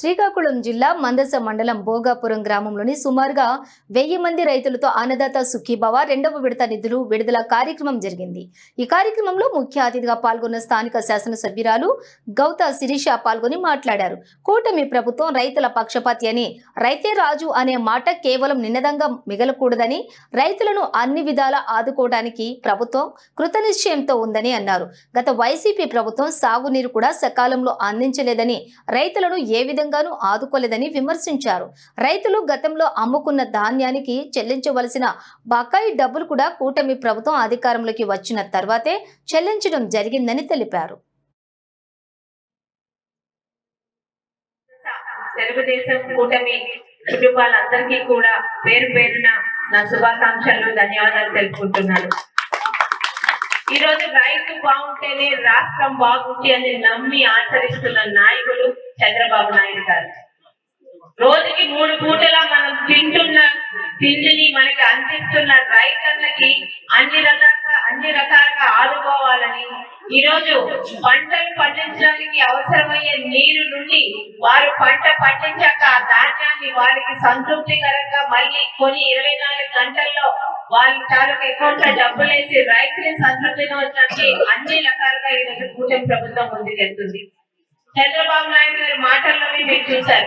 శ్రీకాకుళం జిల్లా మందస మండలం భోగాపురం గ్రామంలోని సుమారుగా వెయ్యి మంది రైతులతో అన్నదాత సుఖీభావ రెండవ విడత నిధులు విడుదల కార్యక్రమం జరిగింది. ఈ కార్యక్రమంలో ముఖ్య అతిథిగా పాల్గొన్న స్థానిక శాసనసభ్యురాలు గౌత శిరీష పాల్గొని మాట్లాడారు. కూటమి ప్రభుత్వం రైతుల పక్షపాతి అని రైతే రాజు అనే మాట కేవలం నిన్నదంగా మిగలకూడదని రైతులను అన్ని విధాల ఆదుకోవడానికి ప్రభుత్వం కృతనిశ్చయంతో ఉందని అన్నారు. గత వైసీపీ ప్రభుత్వం సాగునీరు కూడా సకాలంలో అందించలేదని రైతులను ఏ విధంగా విధంగానూ ఆదుకోలేదని విమర్శించారు. రైతులు గతంలో అమ్ముకున్న ధాన్యానికి చెల్లించవలసిన బకాయి డబ్బులు కూడా కూటమి ప్రభుత్వం అధికారంలోకి వచ్చిన తర్వాతే చెల్లించడం జరిగిందని తెలిపారు. తెలుగుదేశం కూటమి కుటుంబాలందరికీ కూడా పేరు పేరున నా శుభాకాంక్షలు ధన్యవాదాలు తెలుపుకుంటున్నాను. ఈ రోజు రైతు బాగుంటేనే రాష్ట్రం బాగుంటే అని నమ్మి ఆచరిస్తున్న నాయకులు చంద్రబాబు నాయుడు గారు. రోజుకి మూడు పూటలా మనం తింటున్న తిండిని మనకి అందిస్తున్న రైతన్నకి అన్ని రకాల అన్ని ఈరోజు ఈ రోజు పంటలు పండించడానికి అవసరమయ్యే నీరు నుండి వారు పంట పండించాక ఆ ధాన్యాన్ని వారికి సంతృప్తికరంగా మళ్ళీ కొన్ని ఇరవై నాలుగు గంటల్లో వాళ్ళ తాలూకు అకౌంట్లో డబ్బులు వేసి సంతృప్తిగా వచ్చి అన్ని రకాలుగా ఈ కూటమి ప్రభుత్వం ముందుకెళ్తుంది. చంద్రబాబు నాయుడు గారి మాటల్లోనే మీరు చూశారు.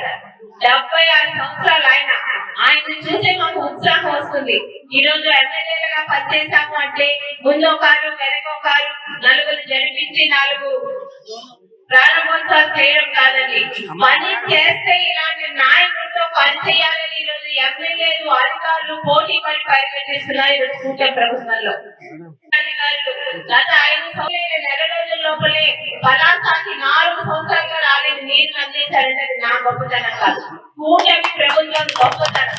డెబ్బై ఆరు సంవత్సరాలు ఆయన. ఆయన చూసే మాకు ఉత్సాహం వస్తుంది. ఈ రోజు ఎమ్మెల్యేలుగా పనిచేశాము అంటే ముందు కారు వెనకో కారు నలుగురు జరిపించి నాలుగు ప్రారంభోత్సవాలు చేయడం కాదండి. పని చేస్తే ఇలాంటి నాయకులతో పని చేయాలని ఈ రోజు ఎమ్మెల్యేలు అధికారులు పోటీ పడి పరిగెట్టిస్తున్నారు ఈ రోజు కూటమి ప్రభుత్వంలో. గత ఐదు సంవత్సరాల నెల రోజుల లోపలే పలాసాకి నాలుగు సంవత్సరాలుగా రాలేదు నీరు అందించారంటే నా గొప్పతనం కాదు. కూటమి ప్రభుత్వం గొప్పతనం.